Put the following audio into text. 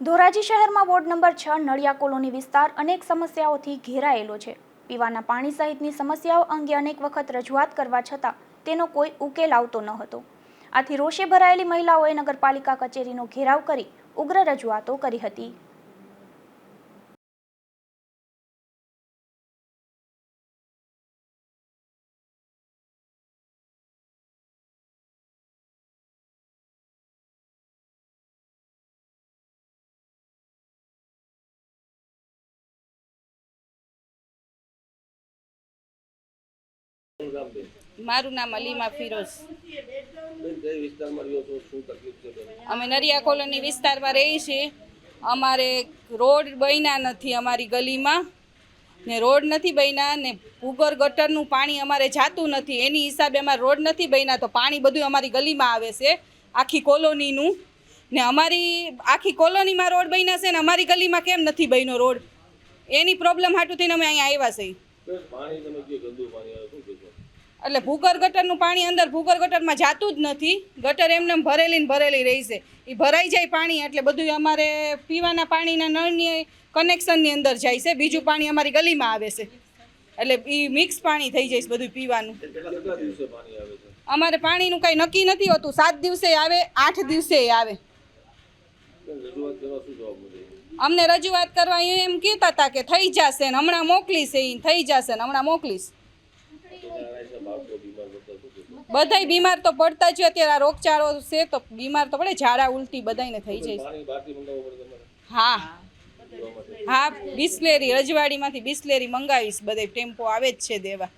ધોરાજી શહેરમાં ward number છ, નળિયા colony વિસ્તાર અનેક સમસ્યાઓથી ઘેરાયેલો છે. પીવાના પાણી સહિતની સમસ્યાઓ અંગે અનેક વખત રજૂઆત કરવા છતાં તેનો કોઈ ઉકેલ આવતો ન હતો. આથી રોષે ભરાયેલી મહિલાઓએ નગરપાલિકા કચેરીનો ઘેરાવ કરી ઉગ્ર રજૂઆતો કરી હતી. મારું નામ અલીમા ફિરોઝ. અમે નરિયા કોલોની વિસ્તારમાં રહીએ છીએ. અમારે રોડ બન્યા નથી અમારી ગલીમાં. ને રોડ નથી બન્યા ને ભૂગર ગટરનું પાણી અમારે જાતું નથી. એની હિસાબે અમારે રોડ નથી બન્યા તો પાણી બધું અમારી ગલીમાં આવે છે આખી કોલોનીનું. ને અમારી આખી કોલોનીમાં રોડ બન્યા છે ને અમારી ગલીમાં કેમ નથી બન્યો રોડ? એની પ્રોબ્લેમ હાટું થઈને અમે અહીંયા આવ્યા છીએ. એટલે ભૂગર ગટરનું પાણી અંદર ભૂગર ગટરમાં જાતું જ નથી. ગટર એમને એમ ભરેલી ને ભરેલી રહી છે. એ ભરાઈ જાય પાણી એટલે બધું અમારે પીવાના પાણીના નળની કનેક્શનની અંદર જાય છે. બીજું પાણી અમારી ગલીમાં આવે છે. એટલે એ મિક્સ પાણી થઈ જાય છે બધું પીવાનું. અમારે પાણીનું કાંઈ નક્કી નથી હોતું. સાત દિવસે આવે આઠ દિવસે આવે. અમને રજૂઆત કરવા એમ કહેતા હતા કે થઈ જશે ને હમણાં મોકલીશ એ, થઈ જશે ને હમણાં મોકલીશ. બધાય બીમાર તો પડતા જ અત્યારે આ રોગચાળો છે તો બીમાર તો પડે, ઝાડા ઉલટી બધાને થઈ જાય હા. હા, બિસ્લેરી, રજવાડીમાંથી બિસ્લેરી મંગાવીશ બધે ટેમ્પો આવે જ છે દેવા.